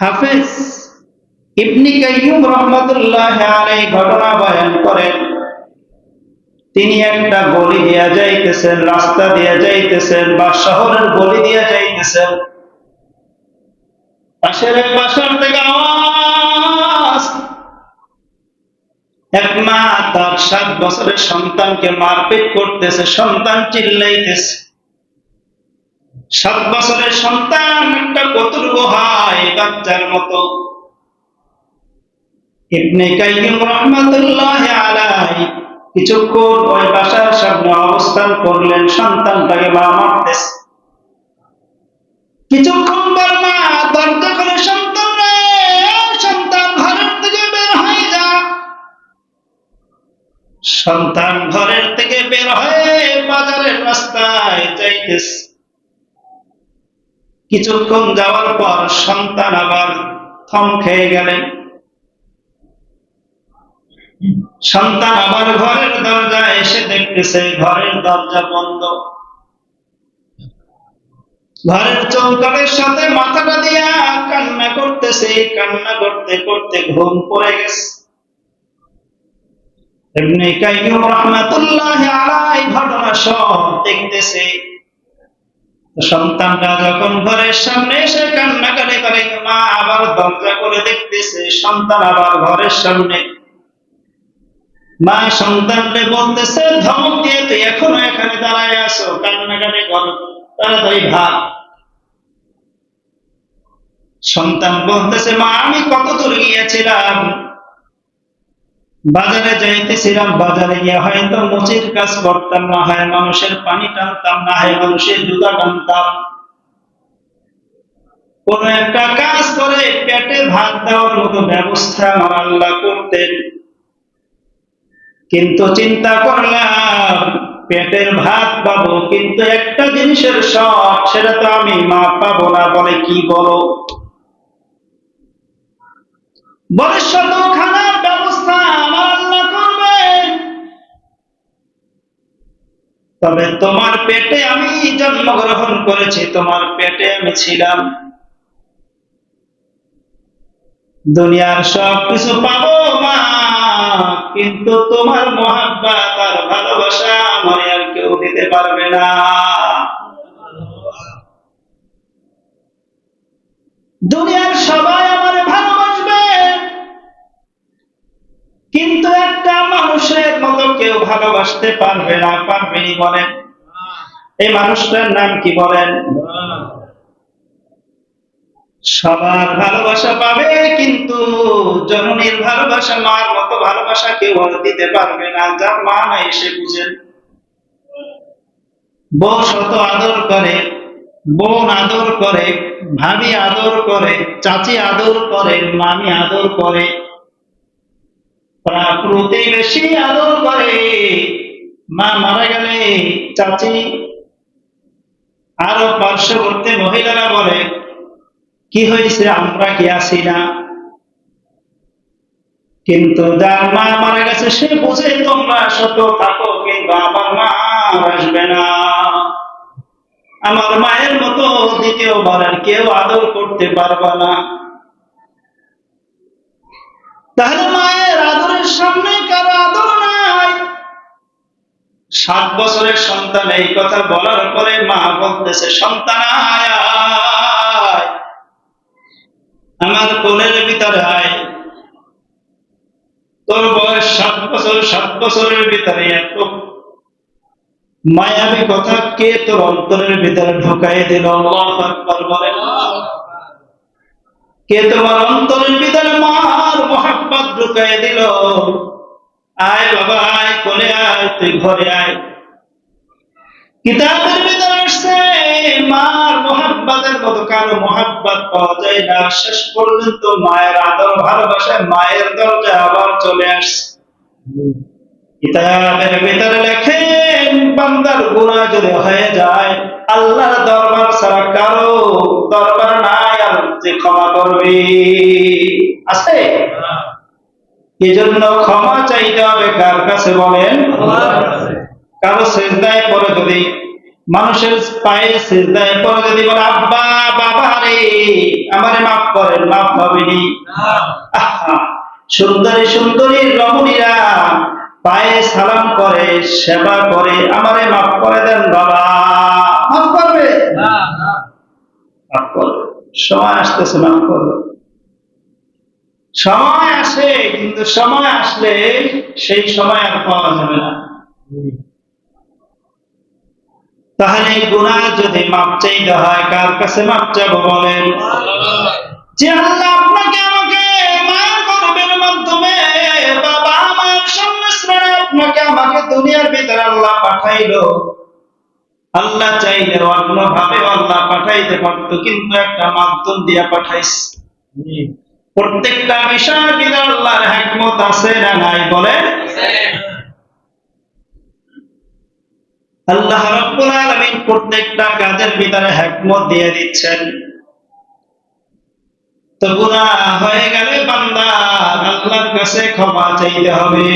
হাফেজ ইবনি কাইয়ুম রহমতুল্লাহ আলাই ঘটনা বয়ান করেন। তিনি একটা গলি দিয়া যাইতেছেন, রাস্তা দিয়া যাইতেছেন বা শহরের গলি দিয়া যাইতেছেন। পাশের এক বাসার থেকে আওয়াজ। এক মা তার সাত বছরের সন্তানকে মারপিট করতেছে, সন্তান চিল্লাইতেছে। সাত বছরের সন্তান একটা কতুর গুহায় বাচ্চার মতো। ইবনে কিছুক্ষণ ওই বাসার সামনে অবস্থান করলেন, সন্তানটাকে মা মারতেছে। কিছুক্ষণ পর মা দরজা খুলে সন্তান সন্তান ঘরের থেকে বের হয়ে যা। সন্তান ঘরের থেকে বের হয়ে বাজারের রাস্তায় যাইতেছে। কিছুক্ষণ যাওয়ার পর সন্তান আবার থম খেয়ে গেলেন। সন্তান আবার ঘরের দরজা এসে দেখতেছে, ঘরের দরজা বন্ধ। ঘরের চৌকাটের সাথে মাথাটা দিয়া কান্না করতেছে, কান্না করতে করতে ঘুম পড়ে গেছে। এমনি কাইয়ুম রহমাতুল্লাহ আলাই ঘটনা সব দেখতেছে। সন্তানটা যখন ঘরের সামনে এসে কান্নাকাটি করে মা আবার দরজা করে দেখতেছে, সন্তান আবার ঘরের সামনে। মা সন্তানকে বলতেছে, ধমক দিয়ে তুই এখনও এখানে দাঁড়ায় আসো কান্নাকাটি করো, তাড়াতাড়ি ভাব সন্তান বলতেছে, মা, আমি কত দূর গিয়েছিলাম? বাজারে যাইতেছিলাম, বাজারে গিয়ে হয়তো মুচির কাজ করতাম না, হয় মানুষের পানি টানতাম না, হয় মানুষের জুতা টানতাম। কোন একটা কাজ করে পেটে ভাত দেওয়ার মতো ব্যবস্থা আমার আল্লাহ করতেন। কিন্তু চিন্তা করলাম, পেটের ভাত পাবো, কিন্তু একটা জিনিসের শখ, সেটা তো আমি মা পাবো না, বলে কি বলো? বলে শত তবে তোমার পেটে আমি জন্মগ্রহণ করেছি, তোমার পেটে আমি ছিলাম। দুনিয়ার সব কিছু পাবো মা, কিন্তু তোমার মহাব্বাত আর ভালোবাসা আমার আর কেউ দিতে পারবে না। দুনিয়ার ভালোবাসতে পারবে না পারবেনি বলেন। এই মানুষটার নাম কি বলেন? সবার ভালোবাসা পাবে, কিন্তু জননীর ভালোবাসা, মার মতো ভালোবাসা কেউ দিতে পারবে না। যার মা নাই, সে বুঝেন বউ শত আদর করে, বোন আদর করে, ভাবি আদর করে, চাচি আদর করে, মামি আদর করে প্রতিবেশী আদর করে। মা মারা গেলে চাচি আরও পার্শ্ববর্তী মহিলারা বলে, কি হয়েছে? আমরা কি আছি না? কিন্তু যার মা মারা গেছে, সে বুঝে তোমরা শত থাকো, কিন্তু আমার মা আসবে না। আমার মায়ের মতো দ্বিতীয়বারের কেউ আদর করতে পারবে না। তাহলে মায়ের সাত বছরের সন্তান, এই কথা বলার পরে মা বলতেছে, সন্তান। আমার কোলের ভিতরে আয়। তোর বয়স সাত বছর, সাত বছরের ভিতরে এত। মায়াবী কথা কে তোর অন্তরের ভিতরে ঢুকাই দিল? বলেন কে তোমার অন্তরের ভিতরে মার মোহাব্বত ঢুকাই দিল? আয় বাবা কোলে আয়, তুই ঘরে আয়। কিতাবের ভিতরে আসছে, মার মোহাব্বতের মতো কারও মোহাব্বত পাওয়া যায় না। শেষ পর্যন্ত মায়ের আদর ভালোবাসায় মায়ের দরজা আবার চলে আসছে। কিতাবের ভিতরে লেখেন বান্দার গুনাহ যদি হয়ে যায়, আল্লাহর দরবার ছাড়া কারও দরবার নাই, আর যে ক্ষমা করবে। আছে? এজন্য ক্ষমা চাইতে হবে কার কাছে বলেন? কারও সেজদায় পরে যদি মানুষের পায়ে সিজদায় পড়ে যদি বলে আব্বা বাবা রে আমারে মাফ করেন মাফ হবেনি। সুন্দরী সুন্দরী রমণীরা পায়ে সালাম করে সেবা করে আমারে মাফ করে দেন বাবা। মাফ করবে? মাফ করবে। সময় আসতেছে মাফ করবে। সময় আসে, কিন্তু সময় আসলে সেই সময় আর পাওয়া যাবে না। তাহলে গুনাহ যদি মাপ চাইতে হয়, কার কাছে মাপ চাবো বলেন? যে আল্লাহ আপনাকে আমাকে মায়ের গর্বের মাধ্যমে বাবা আমার সংমিশ্রণে আপনাকে আমাকে দুনিয়ার ভিতরে আল্লাহ পাঠাইলো। আল্লাহ চাইলে অন্য ভাবে আল্লাহ পাঠাইতে পারতো, কিন্তু একটা মাধ্যম দিয়া পাঠাইছে। প্রত্যেকটা বিষয়ের ভিতরে আল্লাহর হ্যাকমত আছে না নাই বলে আল্লাহ রাব্বুল আলামিন প্রত্যেকটা কাজের ভিতরে হ্যাকমত দিয়ে দিচ্ছেন। তো গুনাহ হয়ে গেলে বান্দা আল্লাহর কাছে ক্ষমা চাইতে হবে।